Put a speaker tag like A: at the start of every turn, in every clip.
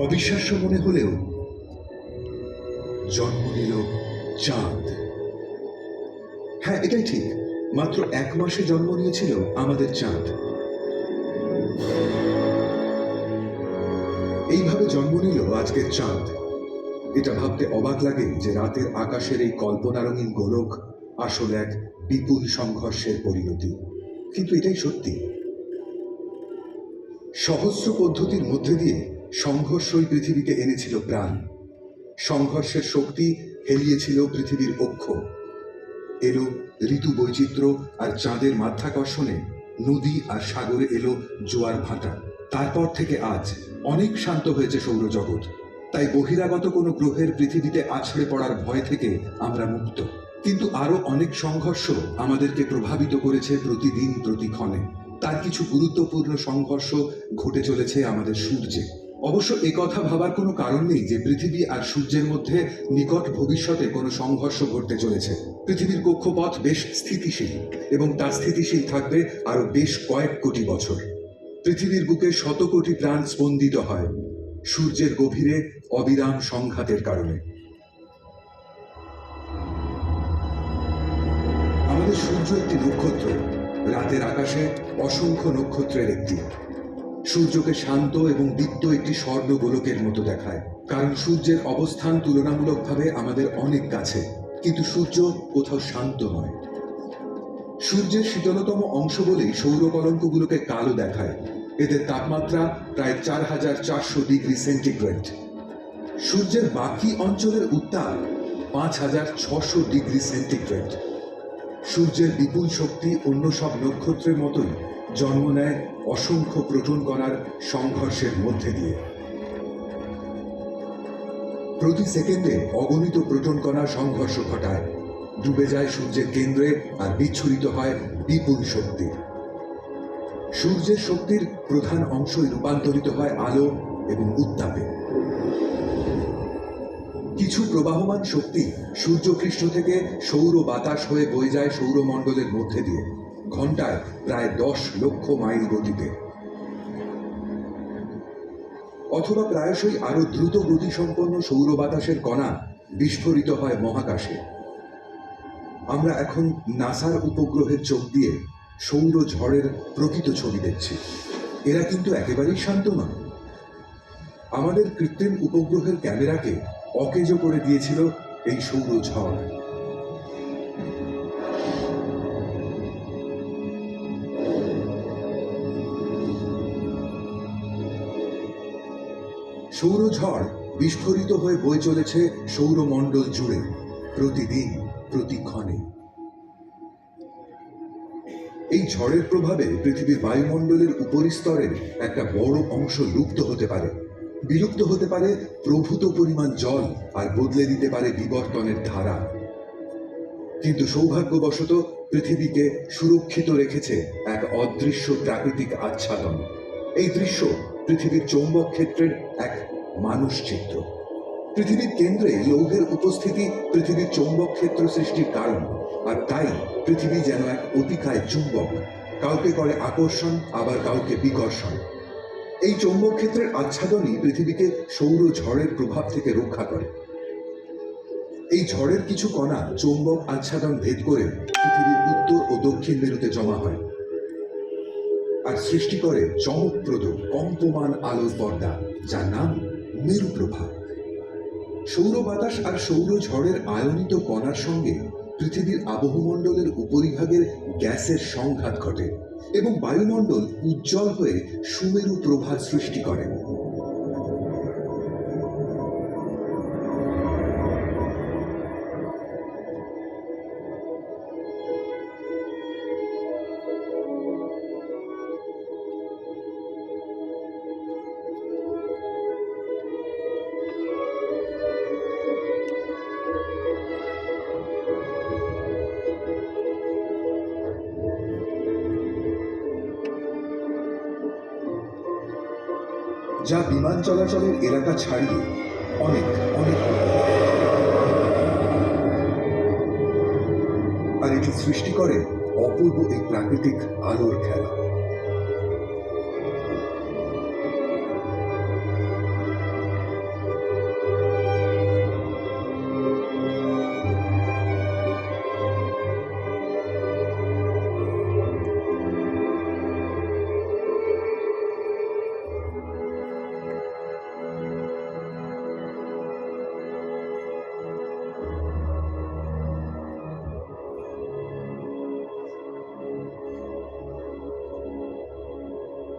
A: অবিশ্বাস্য মনে হলেও জন্ম নিল চাঁদ। হ্যাঁ এটাই ঠিক। মাত্র এক মাসে জন্ম নিয়েছিল আমাদের চাঁদ। এইভাবে জন্ম নিল আজকের চাঁদ। এটা ভাবতে অবাক লাগে যে রাতের আকাশের এই কল্পনারঙিন গোলক আসলে এক বিপুল সংঘর্ষের পরিণতি। কিন্তু এটাই সত্যি। সহস্র পদ্ধতির মধ্যে দিয়ে সংঘর্ষই পৃথিবীকে এনেছিল প্রাণ। সংঘর্ষের শক্তি হেলিয়েছিল পৃথিবীর অক্ষ। এলো ঋতু বৈচিত্র্য আর চাঁদের মাধ্যাকর্ষণে নদী আর সাগরে এলো জোয়ার ভাটা। তারপর থেকে আজ অনেক শান্ত হয়েছে সৌরজগৎ। তাই বহিরাগত কোনো গ্রহের পৃথিবীতে আছড়ে পড়ার ভয় থেকে আমরা মুক্ত। কিন্তু আরও অনেক সংঘর্ষ আমাদেরকে প্রভাবিত করেছে প্রতিদিন, প্রতিক্ষণে। তার কিছু গুরুত্বপূর্ণ সংঘর্ষ ঘটে চলেছে আমাদের সূর্যে। অবশ্য কথা ভাবার কোনো কারণ নেই যে পৃথিবী আর সূর্যের মধ্যে নিকট ভবিষ্যতে কোনো সংঘর্ষ ঘটতে চলেছে। পৃথিবীর কক্ষপথ বেশ স্থিতিশীল এবং তা স্থিতিশীল থাকবে আরও বেশ কয়েক কোটি বছর। পৃথিবীর বুকে শত কোটি প্রাণ স্পন্দিত হয় সূর্যের গভীরে অবিরাম সংঘাতের কারণে। আমাদের সূর্য একটি নক্ষত্র, রাতের আকাশে অসংখ্য নক্ষত্রের একটি। সূর্যকে শান্ত এবং দীপ্ত একটি স্বর্ণ গোলকের মতো দেখায়। কারণ সূর্যের অবস্থান তুলনামূলকভাবে আমাদের অনেক কাছে, কিন্তু সূর্য কোথাও শান্ত নয়। সূর্যের শীতলতম অংশ বলেই সৌর কলঙ্কগুলোকে কালো দেখায়। এদের তাপমাত্রা প্রায় চার হাজার চারশো ডিগ্রি সেন্টিগ্রেড। সূর্যের বাকি অঞ্চলের উত্তাপ পাঁচ হাজার ছশো ডিগ্রি সেন্টিগ্রেড। সূর্যের বিপুল শক্তি অন্য সব নক্ষত্রের মতোই। জন্ম নেয় অসংখ্য প্রোটন কণার সংঘর্ষের মধ্যে দিয়ে। প্রতি সেকেন্ডে অগণিত প্রোটন কণা সংঘর্ষ ঘটায়। ডুবে যায় সূর্যের কেন্দ্রে আর বিচ্ছুরিত হয় বিপুল শক্তি। সূর্যের শক্তির প্রধান অংশই রূপান্তরিত হয় আলো এবং উত্তাপে। কিছু প্রবাহমান শক্তি সূর্যপৃষ্ঠ থেকে সৌর বাতাস হয়ে বয়ে যায় সৌরমণ্ডলের মধ্যে দিয়ে। ঘন্টায় প্রায় দশ লক্ষ মাইল গতিতে। অথবা প্রায়শই আরও দ্রুত গতিসম্পন্ন সৌর বাতাসের কণা বিস্ফোরিত হয় মহাকাশে। আমরা এখন নাসার উপগ্রহের চোখ দিয়ে সৌর ঝড়ের প্রকৃত ছবি দেখছি। এরা কিন্তু একেবারেই শান্ত নয়। আমাদের কৃত্রিম উপগ্রহের ক্যামেরাকে অকেজো করে দিয়েছিল এই সৌর ঝড়। সৌরঝড় বিস্ফোরিত হয়ে বয়ে চলেছে সৌরমণ্ডল জুড়ে, প্রতিদিন, প্রতিক্ষণে। এই ঝড়ের প্রভাবে পৃথিবীর বায়ুমণ্ডলের উপরিস্তরের একটা বড় অংশ লুপ্ত হতে পারে। বিলুপ্ত হতে পারে প্রভূত পরিমাণ জল আর বদলে দিতে পারে বিবর্তনের ধারা। কিন্তু সৌভাগ্যবশত পৃথিবীকে সুরক্ষিত রেখেছে এক অদৃশ্য প্রাকৃতিক আচ্ছাদন। এই দৃশ্য পৃথিবীর চৌম্বক ক্ষেত্রের এক মানুষ চিত্র। পৃথিবীর কেন্দ্রে লৌহের উপস্থিতি পৃথিবীর চৌম্বক ক্ষেত্র সৃষ্টির কারণ, আর তাই পৃথিবী যেন এক অতিকায় চুম্বক। কাউকে করে আকর্ষণ, আবার কাউকে বিকর্ষণ। এই চৌম্বক ক্ষেত্রের আচ্ছাদনই পৃথিবীকে সৌর ঝড়ের প্রভাব থেকে রক্ষা করে। এই ঝড়ের কিছু কণা চৌম্বক আচ্ছাদন ভেদ করে পৃথিবীর উত্তর ও দক্ষিণ মেরুতে জমা হয়। আর সৃষ্টি করে চমকপ্রদ, কম্পমান আলোর পর্দা, যার নাম মেরু প্রভাব। সৌর বাতাস আর সৌর ঝড়ের আয়নিত কণার সঙ্গে পৃথিবীর আবহমণ্ডলের উপরিভাগের গ্যাসের সংঘাত ঘটে এবং বায়ুমণ্ডল উজ্জ্বল হয়ে সুমেরু প্রভা সৃষ্টি করে। যা বিমান চলাচলের এলাকা ছাড়িয়ে অনেক অনেক আর এটি সৃষ্টি করে অপূর্ব এই প্রাকৃতিক আলোর খেলা।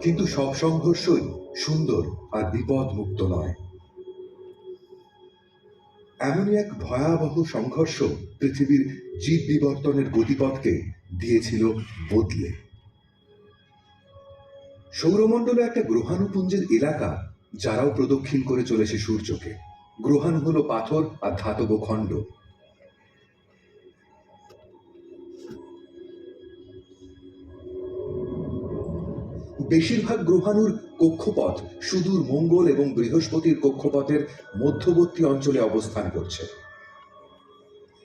A: কিন্তু সব সংঘর্ষই সুন্দর আর বিপদ মুক্ত নয়। এমনই এক ভয়াবহ সংঘর্ষ পৃথিবীর জীব বিবর্তনের গতিপথকে দিয়েছিল বদলে। সৌরমণ্ডলে একটা গ্রহাণুপুঞ্জের এলাকা, যারাও প্রদক্ষিণ করে চলেছে সূর্যকে। গ্রহাণু হলো পাথর আর ধাতব খণ্ড। বেশিরভাগ গ্রহাণুর কক্ষপথ সুদূর মঙ্গল এবং বৃহস্পতির কক্ষপথের মধ্যবর্তী অঞ্চলে অবস্থান করছে।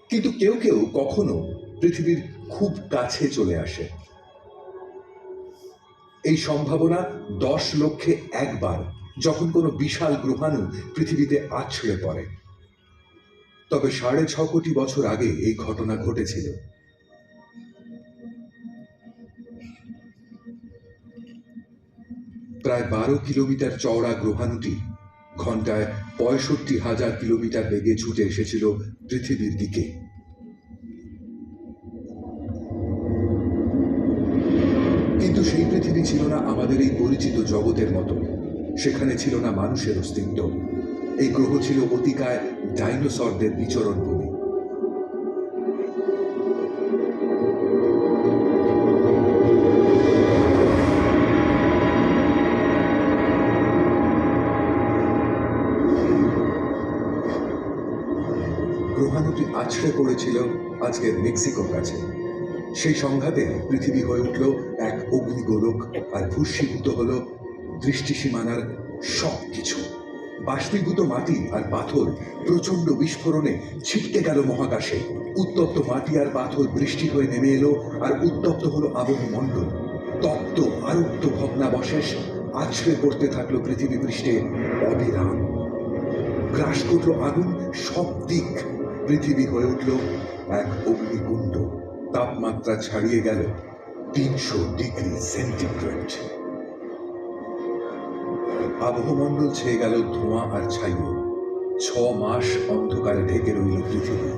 A: কিন্তু কেউ কেউ কখনো পৃথিবীর খুব কাছে চলে আসে। এই সম্ভাবনা দশ লক্ষে একবার যখন কোনো বিশাল গ্রহাণু পৃথিবীতে আছড়ে পড়ে। তবে সাড়ে ছ কোটি বছর আগে এই ঘটনা ঘটেছিল। প্রায় বারো কিলোমিটার চওড়া গ্রহাণুটি, ঘন্টায় পঁয়ষট্টি হাজার কিলোমিটার বেগে ছুটে এসেছিল পৃথিবীর দিকে। কিন্তু সেই পৃথিবী ছিল না আমাদের এই পরিচিত জগতের মতো। সেখানে ছিল না মানুষের অস্তিত্ব। এই গ্রহ ছিল অতিকায় ডাইনোসরদের বিচরণ ভূমি আছড়ে পড়েছিল আজকের মেক্সিকোর কাছে। সেই সংঘাতে পৃথিবী হয়ে উঠল এক অগ্নিগোলক আর ভূষীভূত হল দৃষ্টিসীমানার সব কিছু বাষ্পীভূত মাটি আর পাথর প্রচণ্ড বিস্ফোরণে ছিটকে গেল মহাকাশে। উত্তপ্ত মাটি আর পাথর বৃষ্টি হয়ে নেমে এলো আর উত্তপ্ত হলো আবহমণ্ডল। তপ্ত আরক্ত ভগ্নাবশেষ আছড়ে পড়তে থাকল পৃথিবী পৃষ্ঠে অবিরাম। গ্রাস করল আগুন সব দিক। পৃথিবী হয়ে উঠল এক অগ্নিকুণ্ড। তাপমাত্রা ছাড়িয়ে গেল তিনশো ডিগ্রি সেন্টিগ্রেড। আবহমণ্ডল ছেয়ে গেল ধোঁয়া আর ছাইয়ে ছ মাস অন্ধকারে ঢেকে রইল পৃথিবী।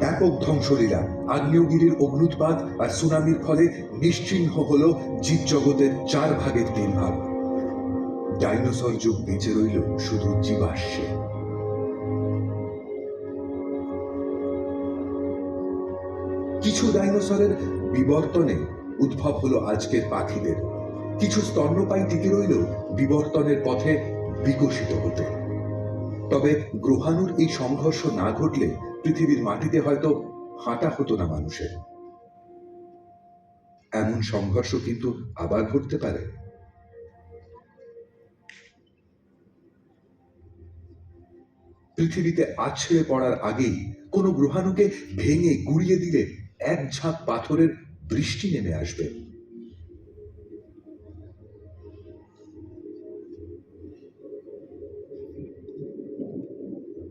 A: ব্যাপক ধ্বংসলীলা, আগ্নেয়গিরির অগ্নুৎপাত আর সুনামির ফলে নিশ্চিহ্ন হল জীবজগতের চার ভাগের তিন ভাগ ডাইনোসর যুগ বেঁচে রইল শুধু জীবাশ্মে। কিছু ডাইনোসরের বিবর্তনে উদ্ভব হলো আজকের পাখিদের। কিছু স্তন্যপায়ী টিকে রইল বিবর্তনের পথে বিকশিত হতে। তবে গ্রহাণুর এই সংঘর্ষ না ঘটলে পৃথিবীর মাটিতে হয়তো হাঁটা হতো না মানুষের। এমন সংঘর্ষ কিন্তু আবার ঘটতে পারে। পৃথিবীতে আছড়ে পড়ার আগেই কোনো গ্রহাণুকে ভেঙে গুড়িয়ে দিলে এক ঝাঁক পাথরের বৃষ্টি নেমে আসবে।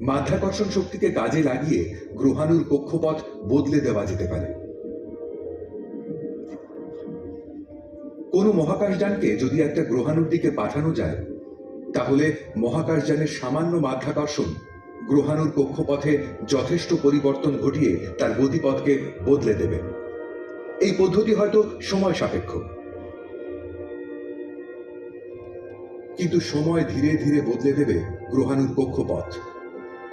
A: মাধ্যাকর্ষণ শক্তিকে কাজে লাগিয়ে গ্রহাণুর কক্ষপথ বদলে দেওয়া যেতে পারে। কোনো মহাকাশযানকে যদি একটা গ্রহাণুর দিকে পাঠানো যায়, তাহলে মহাকাশযানের সামান্য মাধ্যাকর্ষণ গ্রহাণুর কক্ষপথে যথেষ্ট পরিবর্তন ঘটিয়ে তার গতিপথকে বদলে দেবে। এই পদ্ধতি হয়তো সময় সাপেক্ষ। কিন্তু সময় ধীরে ধীরে বদলে দেবে গ্রহাণুর কক্ষপথ।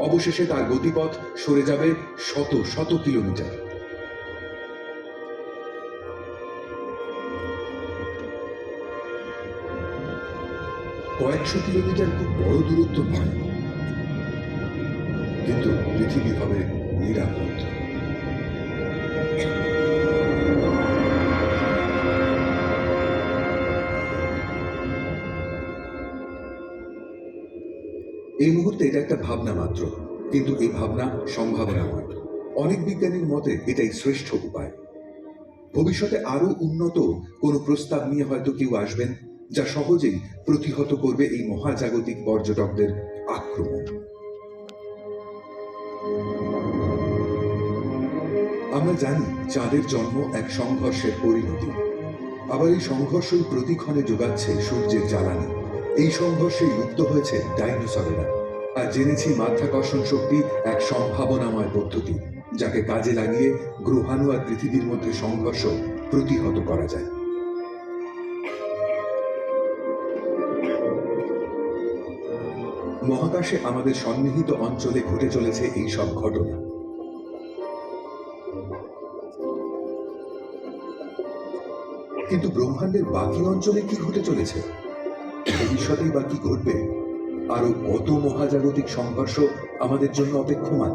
A: অবশেষে তার গতিপথ সরে যাবে শত শত কিলোমিটার। কয়েকশো কিলোমিটার খুব বড় দূরত্ব নয়। কিন্তু পৃথিবী হবে নিরাপদ। এই মুহূর্তে এটা একটা ভাবনা মাত্র, কিন্তু এই ভাবনা সম্ভাবনাময় অনেক বিজ্ঞানীর মতে এটাই শ্রেষ্ঠ উপায়। ভবিষ্যতে আরও উন্নত কোনো প্রস্তাব নিয়ে হয়তো কেউ আসবেন, যা সহজেই প্রতিহত করবে এই মহাজাগতিক পর্যটকদের আক্রমণ। আমরা জানি চাঁদের জন্ম এক সংঘর্ষের পরিণতি। আবার এই সংঘর্ষই প্রতিক্ষণে যোগাচ্ছে সূর্যের জ্বালানি। এই সংঘর্ষে লুপ্ত হয়েছে ডাইনোসরেরা। আর জেনেছি মাধ্যাকর্ষণ শক্তি এক সম্ভাবনাময় পদ্ধতি, যাকে কাজে লাগিয়ে গ্রহাণু আর পৃথিবীর মধ্যে সংঘর্ষ প্রতিহত করা যায়। মহাকাশে আমাদের সন্নিহিত অঞ্চলে ঘটে চলেছে এই সব ঘটনা। কিন্তু ব্রহ্মাণ্ডের বাকি অঞ্চলে কি ঘটে চলেছে? ভবিষ্যতেই বা কি ঘটবে? আরও কত মহাজাগতিক সংঘর্ষ আমাদের জন্য অপেক্ষমান?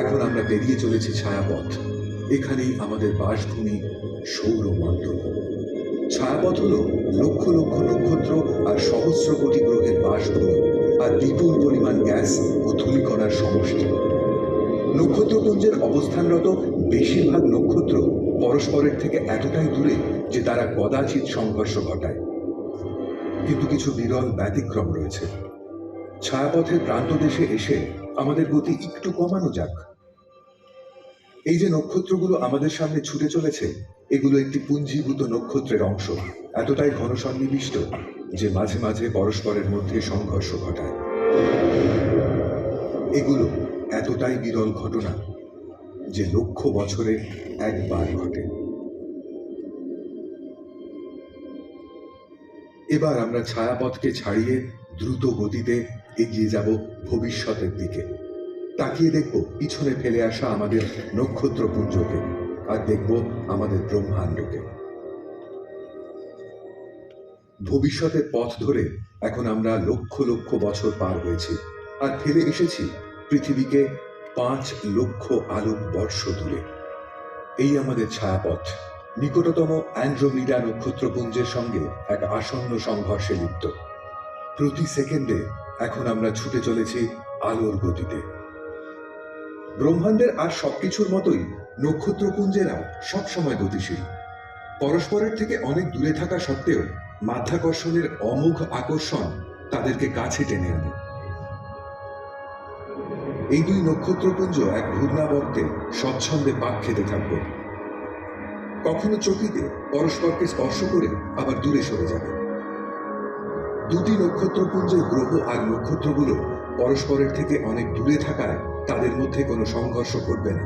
A: এখন আমরা পেরিয়ে চলেছি ছায়াপথ। এখানেই আমাদের বাসভূমি সৌরমণ্ডল ছায়াপথ হলো লক্ষ লক্ষ নক্ষত্র আর সহস্র কোটি গ্রহের বাসভূমি আর বিপুল পরিমাণ গ্যাস ও ধূলিকণার সমষ্টি। নক্ষত্রপুঞ্জের অবস্থানরত বেশিরভাগ নক্ষত্র পরস্পরের থেকে এতটাই দূরে যে তারা কদাচিৎ সংঘর্ষ ঘটায়। কিন্তু কিছু বিরল ব্যতিক্রম রয়েছে। ছায়াপথের প্রান্তদেশে এসে আমাদের গতি একটু কমানো যাক। এই যে নক্ষত্রগুলো আমাদের সামনে ছুটে চলেছে, এগুলো একটি পুঞ্জীভূত নক্ষত্রের অংশ, এতটাই ঘন সন্নিবিষ্ট যে মাঝে মাঝে পরস্পরের মধ্যে সংঘর্ষ ঘটায়। এগুলো এতটাই বিরল ঘটনা যে লক্ষ বছরে একবার ঘটে। এবার আমরা ছায়াপথকে ছাড়িয়ে দ্রুত গতিতে এগিয়ে যাব ভবিষ্যতের দিকে। তাকিয়ে দেখব পিছনে ফেলে আসা আমাদের নক্ষত্রপুঞ্জকে আর দেখব আমাদের ব্রহ্মাণ্ডকে। ভবিষ্যতের পথ ধরে এখন আমরা লক্ষ লক্ষ বছর পার হয়েছি আর ফেলে এসেছি পৃথিবীকে পাঁচ লক্ষ আলোক বর্ষ দূরে। এই আমাদের ছায়াপথ, নিকটতম অ্যান্ড্রোমিডা নক্ষত্রপুঞ্জের সঙ্গে এক আসন্ন সংঘর্ষে লিপ্ত। প্রতি সেকেন্ডে এখন আমরা ছুটে চলেছি আলোর গতিতে। ব্রহ্মাণ্ডের আর সবকিছুর মতোই নক্ষত্রপুঞ্জেরাও সবসময় গতিশীল। পরস্পরের থেকে অনেক দূরে থাকা সত্ত্বেও মাধ্যাকর্ষণের অমোঘ আকর্ষণ তাদেরকে কাছে টেনে আনে। এই দুই নক্ষত্রপুঞ্জ এক ঘূর্ণাবর্তে স্বচ্ছন্দে পাক খেতে থাকবে। কখনো চকিতে পরস্পরকে স্পর্শ করে আবার দূরে সরে যাবে। দুটি নক্ষত্রপুঞ্জের গ্রহ আর নক্ষত্রগুলো পরস্পরের থেকে অনেক দূরে থাকায় তাদের মধ্যে কোনো সংঘর্ষ ঘটবে না।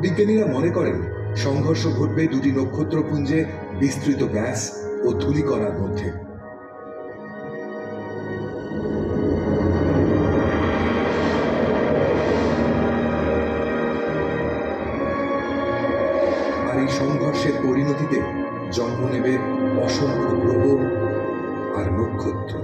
A: বিজ্ঞানীরা মনে করেন, সংঘর্ষ ঘটবে দুটি নক্ষত্রপুঞ্জে বিস্তৃত গ্যাস ও ধূলিকণার মধ্যে। সংঘর্ষের পরিণতিতে জন্ম নেবে অসংখ্য গ্রহ আর নক্ষত্র।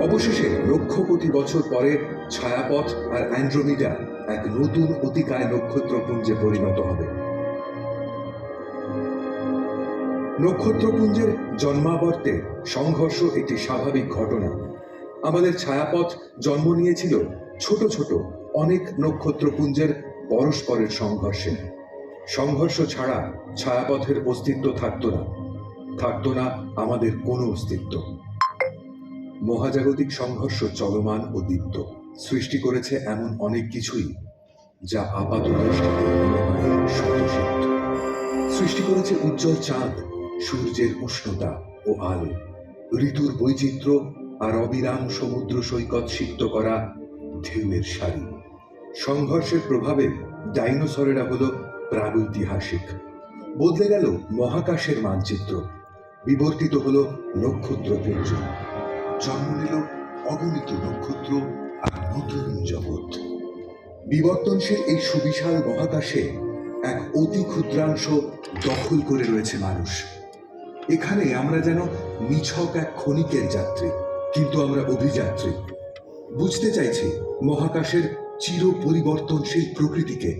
A: অবশেষে লক্ষ কোটি বছর পরে ছায়াপথ আর অ্যান্ড্রোমিডা এক নতুন অতিকায় নক্ষত্রপুঞ্জে পরিণত হবে। নক্ষত্রপুঞ্জের জন্মাবর্তে সংঘর্ষ একটি স্বাভাবিক ঘটনা। আমাদের ছায়াপথ জন্ম নিয়েছিল ছোট ছোট অনেক নক্ষত্রপুঞ্জের পরস্পরের সংঘর্ষে। সংঘর্ষ ছাড়া ছায়াপথের অস্তিত্ব থাকতো না। থাকতো না আমাদের কোনো অস্তিত্ব। মহাজাগতিক সংঘর্ষ চলমান ও দীপ্ত। সৃষ্টি করেছে এমন অনেক কিছুই যা আপাত সৃষ্টি করেছে উজ্জ্বল চাঁদ, সূর্যের উষ্ণতা ও আলো, ঋতুর বৈচিত্র্য আর অবিরাম সমুদ্র সৈকত সিক্ত করা ঢেউয়ের সারি। সংঘর্ষের প্রভাবে ডাইনোসরেরা হলো প্রাগৈতিহাসিক। বদলে গেল মহাকাশের মানচিত্র। বিবর্তিত হলো নক্ষত্রপুঞ্জ জন্ম নিল অগণিত নক্ষত্র আর নতুন জগৎ। বিবর্তনশীল এই সুবিশাল মহাকাশে এক অতি ক্ষুদ্রাংশ দখল করে রয়েছে মানুষ। এখানে আমরা যেন নিছক এক ক্ষণিকের যাত্রী, কিন্তু আমরা অভিযাত্রী। বুঝতে চাইছি মহাকাশের চির পরিবর্তনশীল প্রকৃতিকে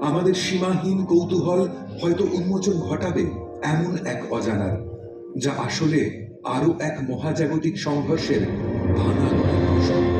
A: আমাদের সীমাহীন কৌতূহল হয়তো উন্মোচন ঘটাবে এমন এক অজানার যা আসলে আরও এক মহাজাগতিক সংঘর্ষের ভাঙা গল্প।